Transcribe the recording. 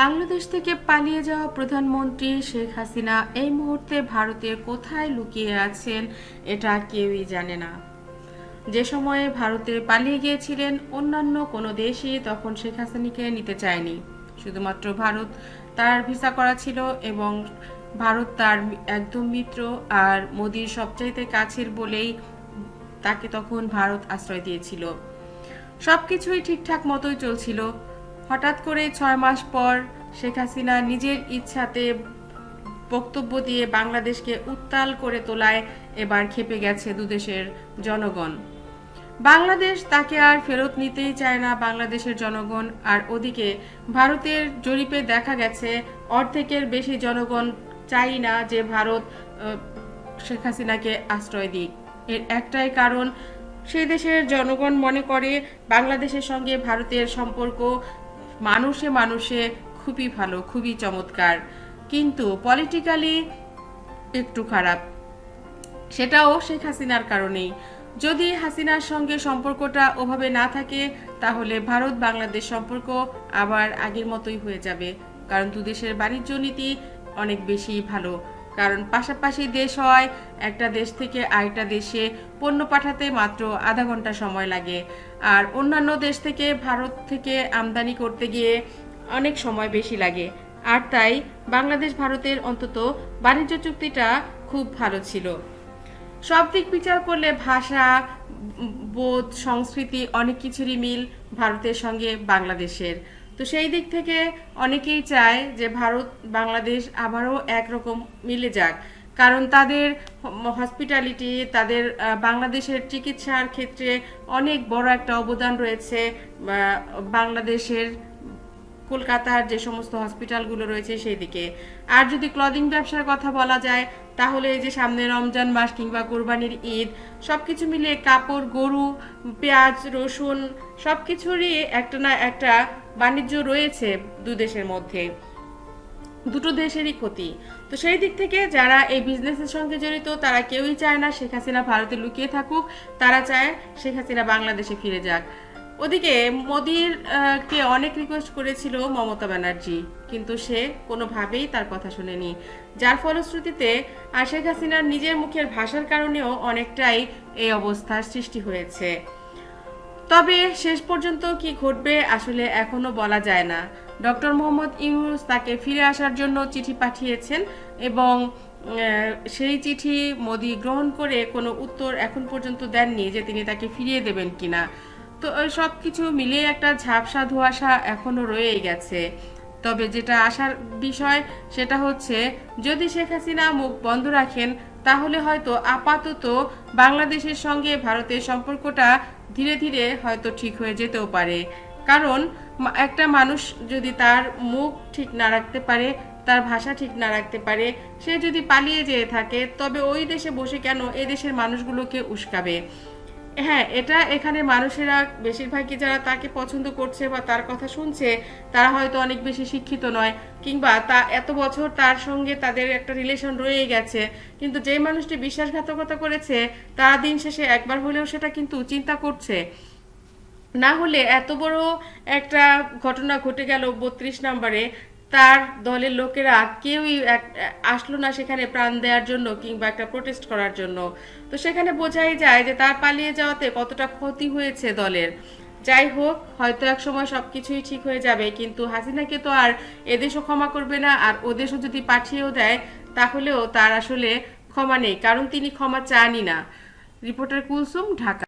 বাংলাদেশ থেকে পালিয়ে যাওয়া প্রধানমন্ত্রী শেখ হাসিনা এই মুহূর্তে ভারতের কোথায় লুকিয়ে আছেন, এটা কেউই জানে না। যে সময়ে ভারতে পালিয়ে গিয়েছিলেন, অন্যান্য কোনো দেশই তখন শেখ হাসিনাকে নিতে চায়নি। শুধুমাত্র ভারত তার ভিসা করা ছিল এবং ভারত তার একদম মিত্র আর মোদির সবচাইতে কাছের বলেই তাকে তখন ভারত আশ্রয় দিয়েছিল। সবকিছুই ঠিকঠাক মতোই চলছিল। হঠাৎ করে ছয় মাস পর শেখ হাসিনা নিজের ইচ্ছাতে বক্তব্য দিয়ে বাংলাদেশকে উত্তাল করে তোলায় এবার খেপে গেছে দুদেশের জনগণ। বাংলাদেশ তাকে আর ফেরত নিতেই চায় না বাংলাদেশের জনগণ। আর ওদিকে ভারতের জরিপে দেখা গেছে, অর্ধেকের বেশি জনগণ চাই না যে ভারত শেখ হাসিনাকে আশ্রয় দিক। এর একটাই কারণ সেই দেশের জনগণ মনে করে বাংলাদেশের সঙ্গে ভারতের সম্পর্ক মানুষে মানুষে খুবই ভালো, খুবই চমৎকার। কিন্তু পলিটিক্যালি একটু খারাপ। সেটাও শেখ হাসিনার কারণেই। যদি হাসিনার সঙ্গে সম্পর্কটা ওভাবে না থাকে, তাহলে ভারত বাংলাদেশ সম্পর্ক আবার আগের মতোই হয়ে যাবে। কারণ দুদেশের বাণিজ্য নীতি অনেক বেশি ভালো। কারণ পাশাপাশি দেশ হয়, একটা দেশ থেকে আরেকটা দেশে পণ্য পাঠাতে মাত্র আধা ঘণ্টা সময় লাগে। আর অন্যান্য দেশ থেকে ভারত থেকে আমদানি করতে গিয়ে অনেক সময় বেশি লাগে। আর তাই বাংলাদেশ ভারতের অন্তত বাণিজ্য চুক্তিটা খুব ভালো ছিল। সব দিক বিচার করলে ভাষা বোধ, সংস্কৃতি অনেক কিছুরই মিল ভারতের সঙ্গে বাংলাদেশের। তো সেই দিক থেকে অনেকেই চায় যে ভারত, বাংলাদেশ আবারও একরকম মিলে যাক। কারণ তাদের হসপিটালিটি তাদের বাংলাদেশের চিকিৎসার ক্ষেত্রে অনেক বড় একটা অবদান রয়েছে। বাংলাদেশের কলকাতার যে সমস্ত হসপিটালগুলো রয়েছে সেই দিকে। আর যদি ক্লদিং ব্যবসার কথা বলা যায় তাহলে এই যে সামনে রমজান মাস কিংবা কোরবানির ঈদ সব কিছু মিলিয়ে কাপড়, গরু, পেঁয়াজ, রসুন সব কিছুরই একটা না একটা বাণিজ্য রয়েছে দু দেশের মধ্যে। দুটো দেশেরই ক্ষতি। তো সেই দিক থেকে যারা এই বিজনেসের সঙ্গে জড়িত, তারা কেউই চায় না শেখ হাসিনা ভারতে লুকিয়ে থাকুক, তারা চায় শেখ হাসিনা বাংলাদেশে ফিরে যাক। ওদিকে মোদির কে অনেক রিকোয়েস্ট করেছিল মমতা ব্যানার্জি, কিন্তু সে কোনোভাবেই তার কথা শুনেনি। যার ফলশ্রুতিতে আর শেখ হাসিনার নিজের মুখের ভাষার কারণেও অনেকটাই এই অবস্থার সৃষ্টি হয়েছে। তবে শেষ পর্যন্ত কি ঘটবে আসলে এখনও বলা যায় না। ডক্টর মোহাম্মদ ইউনুস তাকে ফিরে আসার জন্য চিঠি পাঠিয়েছেন এবং সেই চিঠি মোদি গ্রহণ করে কোনো উত্তর এখন পর্যন্ত দেননি যে তিনি তাকে ফিরিয়ে দেবেন কিনা। তো সব কিছু মিলিয়ে একটা ঝাপসা ধোয়াশা এখনও রয়েই গেছে। তবে যেটা আসার বিষয়, সেটা হচ্ছে, যদি শেখ হাসিনা মুখ বন্ধ রাখেন, তাহলে হয়তো আপাতত বাংলাদেশের সঙ্গে ভারতের সম্পর্কটা ধীরে ধীরে হয়তো ঠিক হয়ে যেতেও পারে। কারণ একটা মানুষ যদি তার মুখ ঠিক না রাখতে পারে, তার ভাষা ঠিক না রাখতে পারে, সে যদি পালিয়ে যেয়ে থাকে, তবে ওই দেশে বসে কেন এই দেশের মানুষগুলোকে উস্কাবে? হ্যাঁ এটা এখানে মানুষেরা, বেশিরভাগই যারা তাকে পছন্দ করছে বা তার কথা শুনছে, তারা হয়তো অনেক বেশি শিক্ষিত নয়, কিংবা তা এত বছর তার সঙ্গে তাদের একটা রিলেশন রয়ে গেছে, কিন্তু যে মানুষটি বিশ্বাসঘাতকতা করেছে, তারা দিন শেষে একবার হলেও সেটা কিন্তু চিন্তা করছে। না হলে এত বড় একটা ঘটনা ঘটে গেল বত্রিশ নম্বরে তার দলের লোকেরা কেউই আসলো না সেখানে প্রাণ দেওয়ার জন্য কিংবা একটা প্রোটেস্ট করার জন্য। তো সেখানে বোঝাই যায় যে তার পালিয়ে যাওয়াতে কতটা ক্ষতি হয়েছে দলের। যাই হোক, হয়তো এক সময় সবকিছুই ঠিক হয়ে যাবে, কিন্তু হাসিনাকে তো আর এদেশও ক্ষমা করবে না, আর ওদেশও যদি পাঠিয়েও দেয়, তাহলেও তার আসলে ক্ষমা নেই, কারণ তিনি ক্ষমা চানই না। রিপোর্টার কুলসুম, ঢাকা।